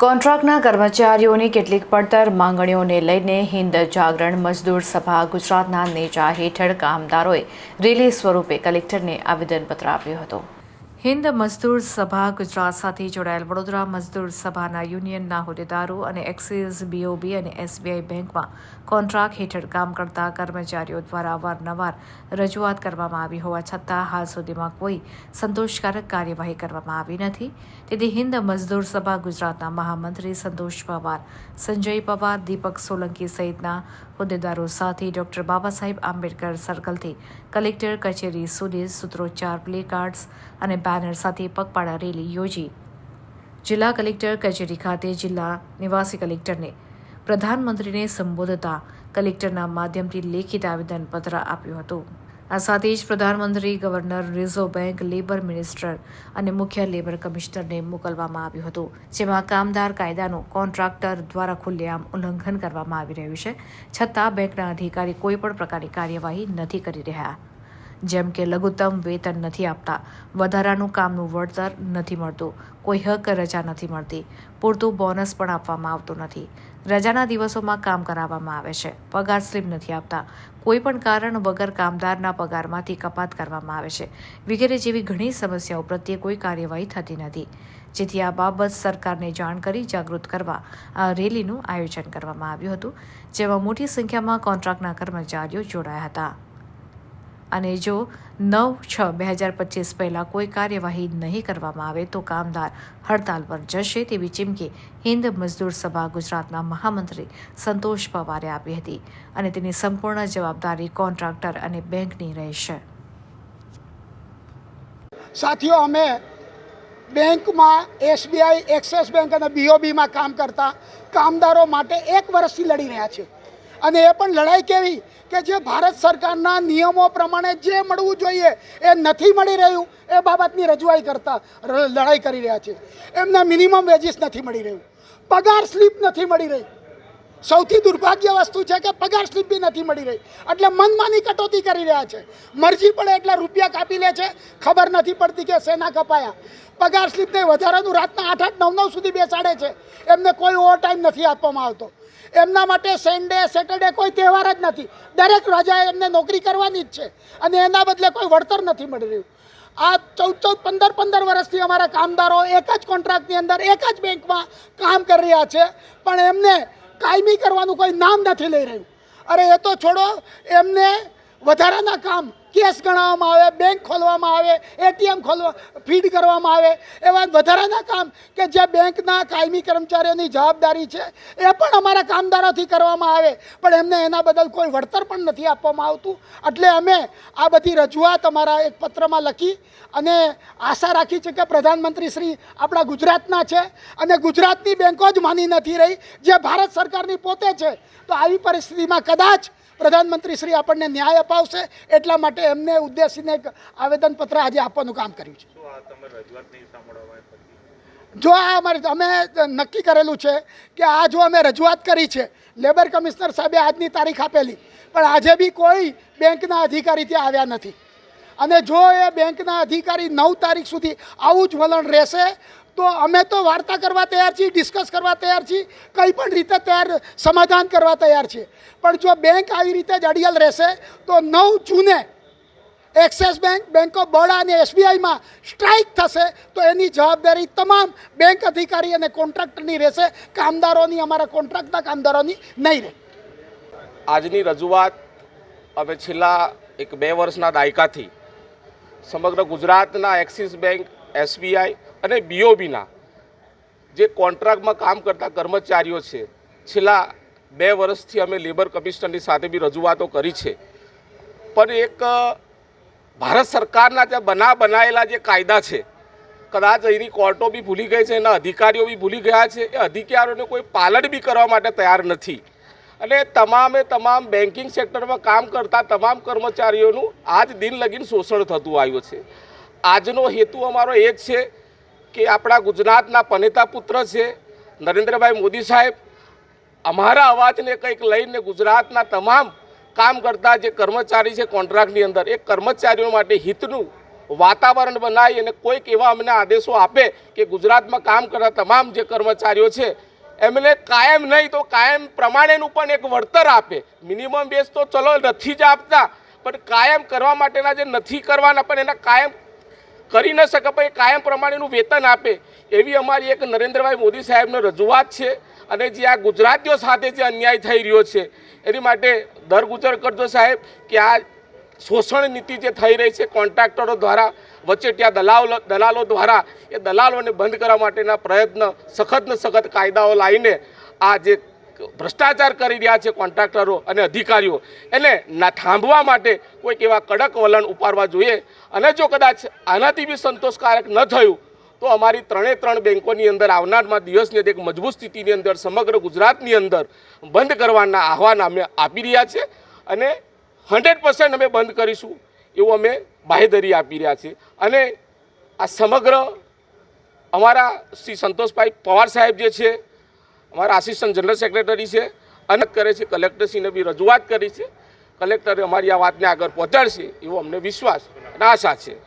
કોન્ટ્રાક્ટના કર્મચારીઓની કેટલીક પડતર માંગણીઓને લઈને હિન્દ જાગરણ મજદૂર સભા ગુજરાતના નેજા હેઠળ કામદારોએ રેલી સ્વરૂપે કલેક્ટરને આવેદનપત્ર આપ્યું હતું. હિન્દ મજદૂર સભા ગુજરાત સાથે જોડાયેલ વડોદરા મજદૂર સભાના યુનિયનના હોદ્દેદારો અને એક્સિસ બીઓબી અને એસબીઆઈ બેંકમાં કોન્ટ્રાક્ટ હેઠળ કામ કરતા કર્મચારીઓ દ્વારા અવારનવાર રજૂઆત કરવામાં આવી હોવા છતાં હાલ સુધીમાં કોઈ સંતોષકારક કાર્યવાહી કરવામાં આવી નથી. તેથી હિન્દ મજદૂર સભા ગુજરાતના મહામંત્રી સંતોષ પવાર, સંજય પવાર, દીપક સોલંકી સહિતના હોદ્દેદારો સાથે ડોક્ટર બાબા સાહેબ આંબેડકર સર્કલથી કલેક્ટર કચેરી સુધી સૂત્રોચ્ચાર પ્લે કાર્ડ્સ અને બેનર સાથે પગપાળા રેલી યોજી. જિલ્લા કલેક્ટર કચેરી ખાતે જિલ્લા નિવાસી કલેક્ટરને પ્રધાનમંત્રીને સંબોધતા કલેક્ટરના માધ્યમથી લેખિત આવેદનપત્ર આપ્યું હતું. આ સાથે જ પ્રધાનમંત્રી, governor, reserve bank, labour minister અને મુખ્ય લેબર કમિશનરને મોકલવામાં આવ્યું હતું, જેમાં કામદાર કાયદાનું કોન્ટ્રાક્ટર દ્વારા ખુલ્લેઆમ ઉલ્લંઘન કરવામાં આવી રહ્યું છે. છતાં બેંકના અધિકારી કોઈપણ પ્રકારની કાર્યવાહી નથી કરી રહ્યા. જેમ કે લઘુત્તમ વેતન નથી આપતા. વધારાનું કામનું વળતર નથી મળતું. કોઈ હક રજા નથી મળતી. પૂરતું બોનસ પણ આપવામાં આવતું નથી. રજાના દિવસોમાં કામ કરાવવામાં આવે છે. પગાર સ્લીપ નથી આપતા. કોઈ પણ કારણ વગર કામદારના પગારમાંથી કપાત કરવામાં આવે છે. વગેરે જેવી ઘણી સમસ્યાઓ પ્રત્યે કોઈ કાર્યવાહી થતી નથી. જેથી આ બાબત સરકારને જાણ કરી જાગૃત કરવા આ રેલીનું આયોજન કરવામાં આવ્યું હતું, જેમાં મોટી સંખ્યામાં કોન્ટ્રાક્ટના કર્મચારીઓ જોડાયા હતા. અને જો નવ છ બે હજાર પચીસ પહેલાં કોઈ કાર્યવાહી નહીં કરવામાં આવે તો કામદાર હડતાલ પર જશે તેવી ચીમકી હિન્દ મજદૂર સભા ગુજરાતના મહામંત્રી સંતોષ પવારે આપી હતી અને તેની સંપૂર્ણ જવાબદારી કોન્ટ્રાક્ટર અને બેંકની રહેશે. સાથીઓ, અમે બેંકમાં એસબીઆઈ, એક્સિસ બેંક અને બીઓબીમાં કામ કરતા કામદારો માટે એક વર્ષથી લડી રહ્યા છે અને એ પણ લડાઈ કેવી કે જે ભારત સરકારના નિયમો પ્રમાણે જે મળવું જોઈએ એ નથી મળી રહ્યું, એ બાબતની રજૂઆઈ કરતા લડાઈ કરી રહ્યા છે. એમને મિનિમમ વેજીસ નથી મળી રહ્યું. પગાર સ્લીપ નથી મળી રહી. સૌથી દુર્ભાગ્ય વસ્તુ છે કે પગાર સ્લીપ બી નથી મળી રહી. એટલે મનમાની કટોતી કરી રહ્યા છે. મરજી પડે એટલે રૂપિયા કાપી લે છે. ખબર નથી પડતી કે શેના કપાયા. પગાર સ્લીપને વધારાનું રાતના આઠ આઠ નવ નવ સુધી બેસાડે છે. એમને કોઈ ઓવર ટાઈમ નથી આપવામાં આવતો. એમના માટે સન્ડે સેટરડે કોઈ તહેવાર જ નથી. દરેક રજાએ એમને નોકરી કરવાની જ છે. અને એના બદલે કોઈ વળતર નથી મળી રહ્યું. આ ચૌદ ચૌદ, પંદર પંદર વર્ષથી અમારા કામદારો એક જ કોન્ટ્રાક્ટની અંદર, એક જ બેંકમાં કામ કરી રહ્યા છે. પણ એમને કાયમી કરવાનું કોઈ નામ નથી લઈ રહ્યું. અરે એ તો છોડો એમને વધારાના કામ કેસ ગણાવવામાં આવે, બેંક ખોલવામાં આવે, એટીએમ ખોલવા, ફીડ કરવામાં આવે. એવા વધારાના કામ કે જે બેંકના કાયમી કર્મચારીઓની જવાબદારી છે, એ પણ અમારા કામદારોથી કરવામાં આવે. પણ એમને એના બદલ કોઈ વળતર પણ નથી આપવામાં આવતું. એટલે અમે આ બધી રજૂઆત અમારા એક પત્રમાં લખી અને આશા રાખી છે કે પ્રધાનમંત્રી શ્રી આપણા ગુજરાતના છે અને ગુજરાતની બેંકો જ માની નથી રહી. જે ભારત સરકારની પોતે છે, તો આવી પરિસ્થિતિમાં કદાચ પ્રધાનમંત્રી શ્રી આપણને ન્યાય અપાવશે. એટલા માટે એમને ઉદ્દેશીને એક આવેદનપત્ર આજે આપવાનું કામ કર્યું છે. જો આ અમારે અમે નક્કી કરેલું છે કે આ જો અમે રજૂઆત કરી છે લેબર કમિશનર સાહેબે આજની તારીખ આપેલી પણ આજે બી કોઈ બેંકના અધિકારી ત્યાં આવ્યા નથી. અને જો એ બેંકના અધિકારી નવ તારીખ સુધી આવું જ વલણ રહેશે તો અમે તો વાર્તા કરવા તૈયાર છીએ ડિસ્કસ કરવા તૈયાર છીએ કંઈ પણ રીતે તૈયાર સમાધાન કરવા તૈયાર છીએ. પણ જો બેંક આવી રીતે જ અડિયલ રહેશે તો નવ જૂને Axis bank bank of Baroda અને એસબીઆઈમાં સ્ટ્રાઇક થશે, તો એની જવાબદારી તમામ બેંક અધિકારી અને કોન્ટ્રાક્ટરની રહેશે. કામદારોની, અમારા કોન્ટ્રાક્ટના કામદારોની નહીં રહે. આજની રજૂઆત અમે છેલ્લા એક બે વર્ષના દાયકાથી સમગ્ર ગુજરાતના એક્સિસ બેંક એસબીઆઈ અને બીઓબીના જે કોન્ટ્રાક્ટમાં કામ કરતા કર્મચારીઓ છે, છેલ્લા બે વર્ષથી અમે લેબર કમિશનરની સાથે બી રજૂઆતો કરી છે. પણ એક ભારત સરકારના જે બના બનાવેલા જે કાયદા છે, કદાચ એની કોર્ટો બી ભૂલી ગઈ છે, એના અધિકારીઓ બી ભૂલી ગયા છે, એ અધિકારીઓને કોઈ પાલન બી કરવા માટે તૈયાર નથી. અને તમામે તમામ બેન્કિંગ સેક્ટરમાં કામ કરતા તમામ કર્મચારીઓનું આજ દિન લગીન શોષણ થતું આવ્યું છે. આજનો હેતુ અમારો એ જ છે કે આપણા ગુજરાતના પનેતા પુત્ર છે, નરેન્દ્રભાઈ મોદી સાહેબ, અમારા અવાજને કંઈક લઈને ગુજરાતના તમામ કામ કરતા જે કર્મચારી છે કોન્ટ્રાક્ટની અંદર, એ કર્મચારીઓ માટે હિતનું વાતાવરણ બનાવી અને કોઈક એવા અમને આદેશો આપે કે ગુજરાતમાં કામ કરતા તમામ જે કર્મચારીઓ છે, એમને કાયમ નહીં તો કાયમ પ્રમાણેનું પણ એક વળતર આપે. મિનિમમ બેઝ તો ચલો નથી જ આપતા, પણ કાયમ કરવા માટેના જે નથી કરવાના પણ એના કાયમ કરી ન શકે, પણ એ કાયમ પ્રમાણેનું વેતન આપે. એવી અમારી એક નરેન્દ્રભાઈ મોદી સાહેબની રજૂઆત છે અને જે આ ગુજરાતીઓ સાથે જે અન્યાય થઈ રહ્યો છે, એની માટે દર ગુજર કરજો સાહેબ કે આ શોષણ નીતિ જે થઈ રહી છે, કોન્ટ્રાક્ટરો દ્વારા, વચેટિયા દલાલો દલાલો દ્વારા, એ દલાલોને બંધ કરવા માટેના પ્રયત્ન, સખત ને સખત કાયદાઓ લાવીને આ જે ભ્રષ્ટાચાર કરી રહ્યા છે કોન્ટ્રાક્ટરો અને અધિકારીઓ. એને ના થાંભવા માટે કોઈક એવા કડક વલણ ઉપાડવા જોઈએ. અને જો કદાચ આનાથી બી સંતોષકારક ન થયું, તો અમારી ત્રણે ત્રણ બેંકોની અંદર આવનારમાં દિવસની એક મજબૂત સ્થિતિની અંદર સમગ્ર ગુજરાતની અંદર બંધ કરવાના આહવાન અમે આપી રહ્યા છે. અને હંડ્રેડ પર્સન્ટ અમે બંધ કરીશું એવું અમે બાહેધરી આપી રહ્યા છીએ. અને આ સમગ્ર અમારા શ્રી સંતોષભાઈ પવાર સાહેબ જે છે અમારા આસિસ્ટન્ટ જનરલ સેક્રેટરી છે અને કરે છે કલેક્ટરશ્રીને બી રજૂઆત કરી છે. કલેક્ટરે અમારી આ વાતને આગળ પહોંચાડશે, એવો અમને વિશ્વાસ અને આશા છે.